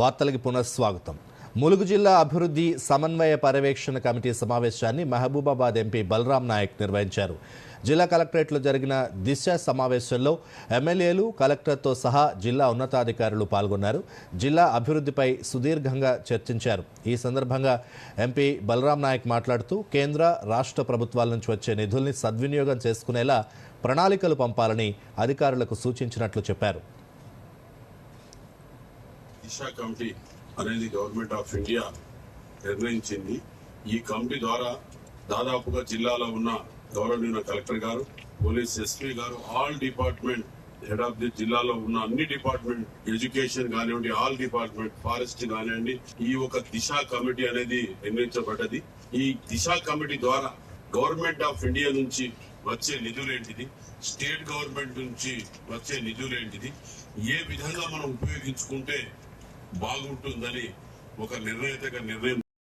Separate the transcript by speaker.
Speaker 1: వార్తలకి పునఃస్వాగతం. ములుగు జిల్లా అభివృద్ధి సమన్వయ పర్యవేక్షణ కమిటీ సమావేశాన్ని మహబూబాబాద్ ఎంపీ బలరాం నాయక్ నిర్వహించారు. జిల్లా కలెక్టరేట్లో జరిగిన దిశ సమావేశంలో ఎమ్మెల్యేలు కలెక్టర్తో సహా జిల్లా ఉన్నతాధికారులు పాల్గొన్నారు. జిల్లా అభివృద్ధిపై సుదీర్ఘంగా చర్చించారు. ఈ సందర్భంగా ఎంపీ బలరాం నాయక్ మాట్లాడుతూ కేంద్ర రాష్ట్ర ప్రభుత్వాల నుంచి వచ్చే నిధుల్ని సద్వినియోగం చేసుకునేలా ప్రణాళికలు పంపాలని అధికారులకు సూచించినట్లు చెప్పారు.
Speaker 2: దిశ కమిటీ అనేది గవర్నమెంట్ ఆఫ్ ఇండియా నిర్ణయించింది. ఈ కమిటీ ద్వారా దాదాపుగా జిల్లాలో ఉన్న గౌరవనీయ కలెక్టర్ గారు పోలీస్ ఎస్పీ గారు all department head of the జిల్లాలో ఉన్న అన్ని డిపార్ట్మెంట్ ఎడ్యుకేషన్ కానివ్వండి ఆల్ డిపార్ట్మెంట్ ఫారెస్ట్ కానివ్వండి ఈ ఒక దిశ కమిటీ అనేది నిర్ణయించబడ్డది. ఈ దిశ కమిటీ ద్వారా గవర్నమెంట్ ఆఫ్ ఇండియా నుంచి వచ్చే నిధులేంటిది స్టేట్ గవర్నమెంట్ నుంచి వచ్చే నిధులేంటిది ఏ విధంగా మనం ఉపయోగించుకుంటే బాగుంటుందని ఒక నిర్ణయత నిర్ణయం